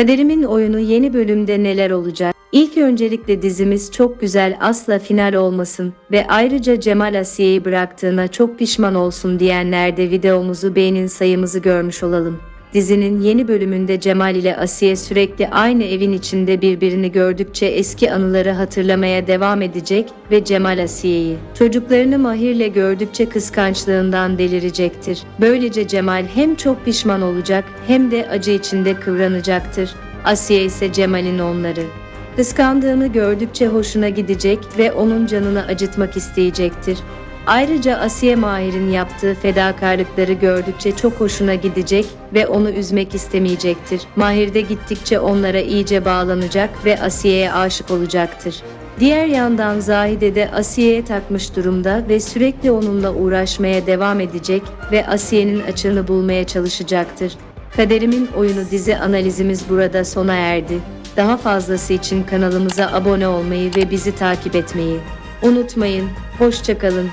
Kaderimin oyunu yeni bölümde neler olacak? İlk öncelikle dizimiz çok güzel asla final olmasın ve ayrıca Cemal Asiye'yi bıraktığına çok pişman olsun diyenler de videomuzu beğenin sayımızı görmüş olalım. Dizinin yeni bölümünde Cemal ile Asiye sürekli aynı evin içinde birbirini gördükçe eski anıları hatırlamaya devam edecek ve Cemal Asiye'yi, çocuklarını Mahir'le gördükçe kıskançlığından delirecektir. Böylece Cemal hem çok pişman olacak hem de acı içinde kıvranacaktır. Asiye ise Cemal'in onları Kıskandığını gördükçe hoşuna gidecek ve onun canını acıtmak isteyecektir. Ayrıca Asiye Mahir'in yaptığı fedakarlıkları gördükçe çok hoşuna gidecek ve onu üzmek istemeyecektir. Mahir de gittikçe onlara iyice bağlanacak ve Asiye'ye aşık olacaktır. Diğer yandan Zahide de Asiye'ye takmış durumda ve sürekli onunla uğraşmaya devam edecek ve Asiye'nin açığını bulmaya çalışacaktır. Kaderimin oyunu dizi analizimiz burada sona erdi. Daha fazlası için kanalımıza abone olmayı ve bizi takip etmeyi unutmayın. Hoşçakalın.